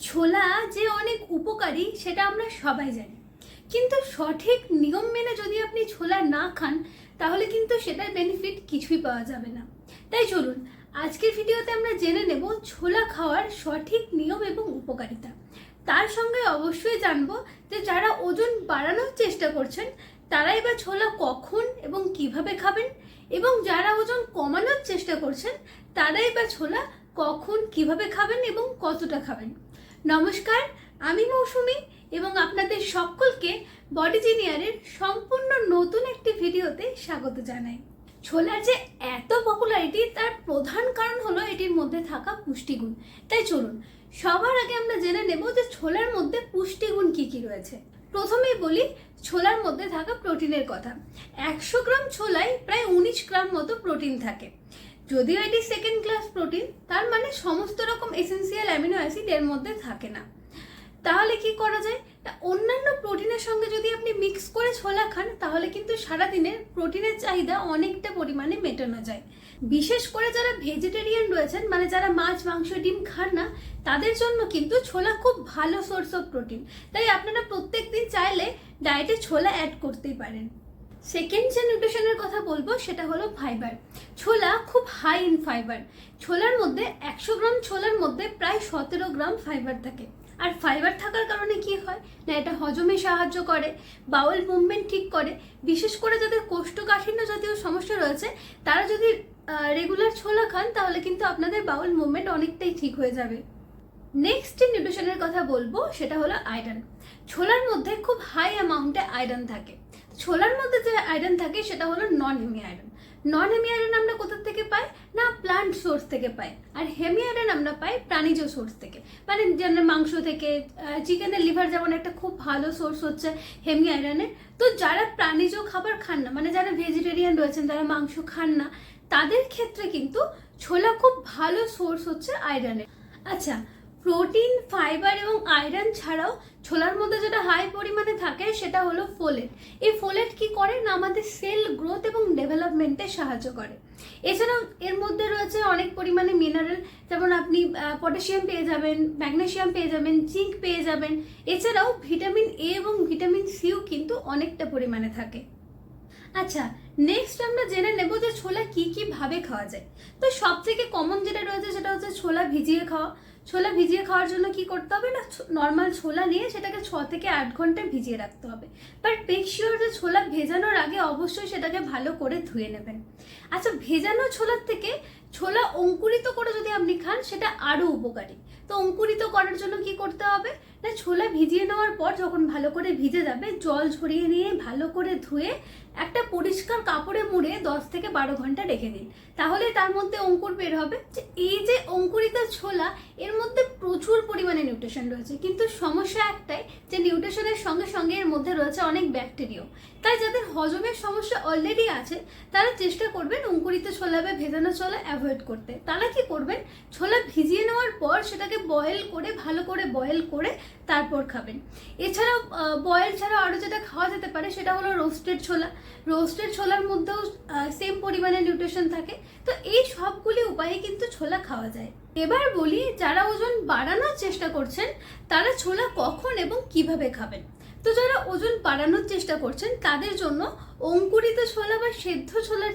ছোলা যে অনেক উপকারী, সেটা আমরা সবাই জানি। কিন্তু সঠিক নিয়ম মেনে যদি আপনি ছোলা না খান, তাহলে কিন্তু সেটার বেনিফিট কিছুই পাওয়া যাবে না। তাই চলুন, আজকের ভিডিওতে আমরা জেনে নেব ছোলা খাওয়ার সঠিক নিয়ম এবং উপকারিতা। তার সঙ্গে অবশ্যই জানব যে যারা ওজন বাড়ানোর চেষ্টা করছেন, তারাই বা ছোলা কখন এবং কীভাবে খাবেন? এবং যারা ওজন কমানোর চেষ্টা করছেন, তারাই বা ছোলা কখন, কীভাবে খাবেন এবং কতটা খাবেন? নমস্কার, আমি মৌসুমি এবং আপনাদের সকলকে বডি জিনিয়ারের সম্পূর্ণ নতুন একটি ভিডিওতে স্বাগত জানাই। ছোলার যে এত পপুলারিটি তার প্রধান কারণ হলো এটির মধ্যে থাকা পুষ্টিগুণ। তাই চলুন, সবার আগে আমরা জেনে নেব যে ছোলার মধ্যে পুষ্টিগুণ কি কি রয়েছে। প্রথমেই বলি, ছোলার মধ্যে থাকা প্রোটিনের কথা। একশো গ্রাম ছোলায় প্রায় উনিশ গ্রাম মতো প্রোটিন থাকে। যদিও এটি সেকেন্ড ক্লাস প্রোটিন তার মানে সমস্ত রকম এসেন্সিয়াল অ্যামিনো অ্যাসিড এর মধ্যে থাকে না। তাহলে কি করা যায়? অন্যান্য প্রোটিনের সঙ্গে যদি আপনি মিক্স করে ছোলা খান, তাহলে কিন্তু সারাদিনের প্রোটিনের চাহিদা অনেকটা পরিমাণে মেটানো যায়। বিশেষ করে যারা ভেজিটেরিয়ান রয়েছেন মানে যারা মাছ, মাংস, ডিম খান না, তাদের জন্য কিন্তু ছোলা খুব ভালো সোর্স অফ প্রোটিন তাই আপনারা প্রত্যেক দিন চাইলে ডায়েটে ছোলা অ্যাড করতেই পারেন। সেকেন্ড যে নিউট্রিশনের কথা বলব, সেটা হলো ফাইবার ছোলা খুব হাই ইন ফাইবার ছোলার মধ্যে একশো গ্রাম ছোলার মধ্যে প্রায় সতেরো গ্রাম ফাইবার থাকে। আর ফাইবার থাকার কারণে কি হয়? না, এটা হজমে সাহায্য করে বাউল মুভমেন্ট ঠিক করে। বিশেষ করে যাদের কোষ্ঠকাঠিন্য জাতীয় সমস্যা রয়েছে, তারা যদি রেগুলার ছোলা খান, তাহলে কিন্তু আপনাদের বাউল মুভমেন্ট অনেকটাই ঠিক হয়ে যাবে। নেক্সট যে নিউট্রিশনের কথা বলব, সেটা হলো আয়রন ছোলার মধ্যে খুব হাই অ্যামাউন্টে আয়রন থাকে। ছোলার মধ্যে যে আয়রন থাকে, সেটা হলো non heme iron non heme iron আমরা কোথা থেকে পাই? না প্লান্ট সোর্স থেকে পাই। আর হেমি আয়রন আমরা পাই প্রাণীজ সোর্স থেকে। মানে যেমন মাংস থেকে চিকেনের লিভার যেমন একটা খুব ভালো সোর্স হচ্ছে হেমি আয়রনের তো যারা প্রাণীজ খাবার খান না মানে যারা ভেজিটেরিয়ান রয়েছেন, যারা মাংস খান না, তাদের ক্ষেত্রে কিন্তু ছোলা খুব ভালো সোর্স হচ্ছে আয়রনের আচ্ছা প্রোটিন, ফাইবার এবং আয়রন ছাড়াও ছোলার মধ্যে যেটা হাই পরিমাণে থাকে সেটা হলো ফোলেট এই ফোলেট কি করে? না, আমাদের সেল গ্রোথ এবং ডেভেলপমেন্টে সাহায্য করে। এছাড়াও এর মধ্যে রয়েছে অনেক পরিমাণে মিনারেল যেমন আপনি পটাশিয়াম পেয়ে যাবেন ম্যাগনেশিয়াম পেয়ে যাবেন জিঙ্ক পেয়ে যাবেন। এছাড়াও ভিটামিন এ এবং ভিটামিন সিও কিন্তু অনেকটা পরিমাণে থাকে। আচ্ছা নেক্সট আমরা জেনে নেব যে ছোলা কি কি ভাবে খাওয়া যায়। তো সব থেকে কমন যেটা রয়েছে সেটা হচ্ছে ছোলা ভিজিয়ে খাওয়া। ছোলা ভিজিয়ে খাওয়ার জন্য কি করতে হবে না নর্মাল ছোলা নিয়ে সেটাকে ছ থেকে আট ঘণ্টা ভিজিয়ে রাখতে হবে। বাট মেক শিওর যে ছোলা ভেজানোর আগে অবশ্যই সেটাকে ভালো করে ধুয়ে নেবেন। আচ্ছা ভেজানো ছোলার থেকে ছোলা অঙ্কুরিত করে যদি আপনি খান, সেটা আরও উপকারী। তো অঙ্কুরিত করার জন্য কি করতে হবে? না, ছোলা ভিজিয়ে নেওয়ার পর যখন ভালো করে ভিজে যাবে, জল ঝরিয়ে নিয়ে ভালো করে ধুয়ে একটা পরিষ্কার কাপড়ে মুড়ে দশ থেকে বারো ঘণ্টা রেখে দিন। তাহলে তার মধ্যে অঙ্কুর বের হবে। যে এই যে অঙ্কুরিত ছোলা এর মধ্যে প্রচুর পরিমাণে নিউট্রিশন রয়েছে। কিন্তু সমস্যা একটাই যে নিউট্রিশনের সঙ্গে সঙ্গে এর মধ্যে রয়েছে অনেক ব্যাকটেরিয়াও। তাই যাদের হজমের সমস্যা অলরেডি আছে, তারা চেষ্টা করবেন অঙ্কুরিত ছোলা বা ভেজানো ছোলা অ্যাভয়েড করতে। তারা কি করবেন? ছোলা ভিজিয়ে নেওয়ার পর সেটাকে বয়েল করে, ভালো করে বয়েল করে তারপর খাবেন। এছাড়াও বয়েল ছাড়া আরও যেটা খাওয়া যেতে পারে সেটা হলো রোস্টেড ছোলা। রোস্টেড ছোলার মধ্যেও সেম পরিমাণে নিউট্রিশন থাকে। তো এই সবগুলি উপায়ে কিন্তু ছোলা খাওয়া যায়। এবার বলি যারা ওজন বাড়ানোর চেষ্টা করছেন, তারা ছোলা কখন এবং কীভাবে খাবেন? তো যারা ওজন বাড়ানোর চেষ্টা করছেন, তাদের জন্য অঙ্কুরিত ছোলা বা সেদ্ধ ছোলার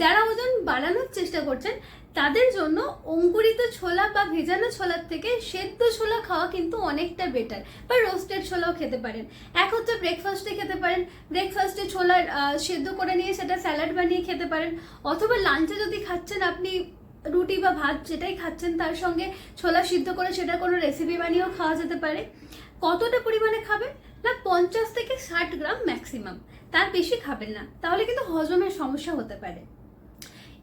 যারা ওজন বাড়ানোর চেষ্টা করছেন তাদের জন্য অঙ্কুরিত ছোলা বা ভেজানো ছোলার থেকে সেদ্ধ ছোলা খাওয়া কিন্তু অনেকটা বেটার বা রোস্টেড ছোলাও খেতে পারেন। এক হচ্ছে ব্রেকফাস্টে খেতে পারেন। ব্রেকফাস্টে ছোলার সেদ্ধ করে নিয়ে সেটা স্যালাড বানিয়ে খেতে পারেন। অথবা লাঞ্চে যদি খাচ্ছেন আপনি রুটি বা ভাত যেটাই খাচ্ছেন, তার সঙ্গে ছোলা সিদ্ধ করে সেটা কোনো রেসিপি বানিয়েও খাওয়া যেতে পারে। কতটা পরিমাণে খাবেন? না, পঞ্চাশ থেকে ষাট গ্রাম ম্যাক্সিমাম তার বেশি খাবেন না। তাহলে কিন্তু হজমের সমস্যা হতে পারে।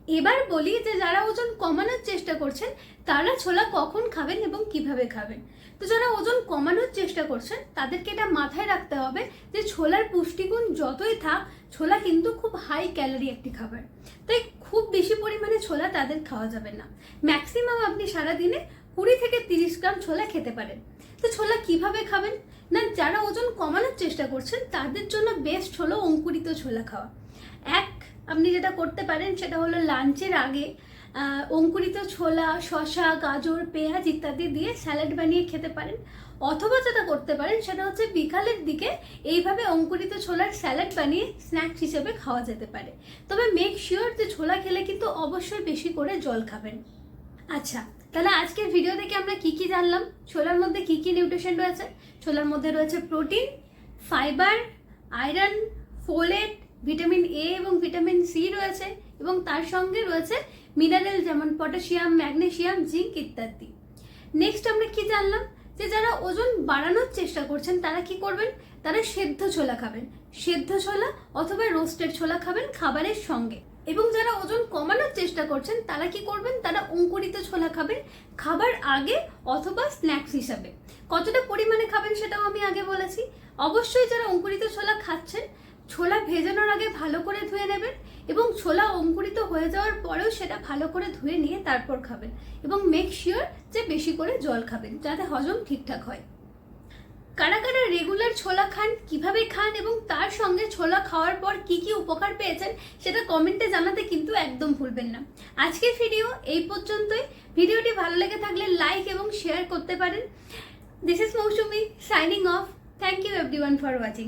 এবার বলি যে যারা ওজন কমানোর চেষ্টা করছেন, তারা ছোলা কখন খাবেন এবং কীভাবে খাবেন? তো যারা ওজন কমানোর চেষ্টা করছেন, তাদেরকে এটা মাথায় রাখতে হবে যে ছোলার পুষ্টিগুণ যতই থাক, ছোলা কিন্তু খুব হাই ক্যালোরি একটি খাবার। তাই খুব বেশি পরিমাণে ছোলা তাদের খাওয়া যাবে না। ম্যাক্সিমাম আপনি সারাদিনে কুড়ি থেকে তিরিশ গ্রাম ছোলা খেতে পারেন। তো ছোলা কীভাবে খাবেন? না, যারা ওজন কমানোর চেষ্টা করছেন, তাদের জন্য বেস্ট হলো অঙ্কুরিত ছোলা খাওয়া। এক আপনি যেটা করতে পারেন সেটা হলো লাঞ্চের আগে অঙ্কুরিত ছোলা, শসা, গাজর, পেঁয়াজ ইত্যাদি দিয়ে স্যালাড বানিয়ে খেতে পারেন। অথবা যেটা করতে পারেন সেটা হচ্ছে বিকালের দিকে এইভাবে অঙ্কুরিত ছোলার স্যালাড বানিয়ে স্ন্যাক্স হিসেবে খাওয়া যেতে পারে। তবে মেক শিওর যে ছোলা খেলে কিন্তু অবশ্যই বেশি করে জল খাবেন। আচ্ছা তাহলে আজকের ভিডিও থেকে আমরা কি কি জানলাম? ছোলার মধ্যে কি কি নিউট্রিশন রয়েছে? ছোলার মধ্যে রয়েছে protein fibre iron folate vitamin A এবং ভিটামিন সি রয়েছে এবং তার সঙ্গে রয়েছে মিনারেল যেমন পটাশিয়াম ম্যাগনেসিয়াম জিঙ্ক ইত্যাদি। নেক্সট আমরা কি জানলাম? যে যারা ওজন বাড়ানোর চেষ্টা করছেন, তারা কি করবেন? তারা সেদ্ধ ছোলা খাবেন। সেদ্ধ ছোলা অথবা রোস্টেড ছোলা খাবেন খাবারের সঙ্গে। এবং যারা ওজন কমানোর চেষ্টা করছেন, তারা কি করবেন? তারা অঙ্কুরিত ছোলা খাবেন খাবার আগে অথবা স্ন্যাক্স হিসাবে। কতটা পরিমাণে খাবেন সেটাও আমি আগে বলেছি। অবশ্যই যারা অঙ্কুরিত ছোলা খাচ্ছেন ছোলা ভেজানোর আগে ভালো করে ধুয়ে নেবেন এবং ছোলা অঙ্কুরিত হয়ে যাওয়ার পরেও সেটা ভালো করে ধুয়ে নিয়ে তারপর খাবেন এবং মেক শিওর যে বেশি করে জল খাবেন যাতে হজম ঠিকঠাক হয়। কারা কারা রেগুলার ছোলা খান, কীভাবে খান এবং তার সঙ্গে ছোলা খাওয়ার পর কি কি উপকার পেয়েছেন সেটা কমেন্টে জানাতে কিন্তু একদম ভুলবেন না। আজকের ভিডিও এই পর্যন্তই। ভিডিওটি ভালো লেগে থাকলে লাইক এবং শেয়ার করতে পারেন। This is Mousumi signing off thank you everyone for watching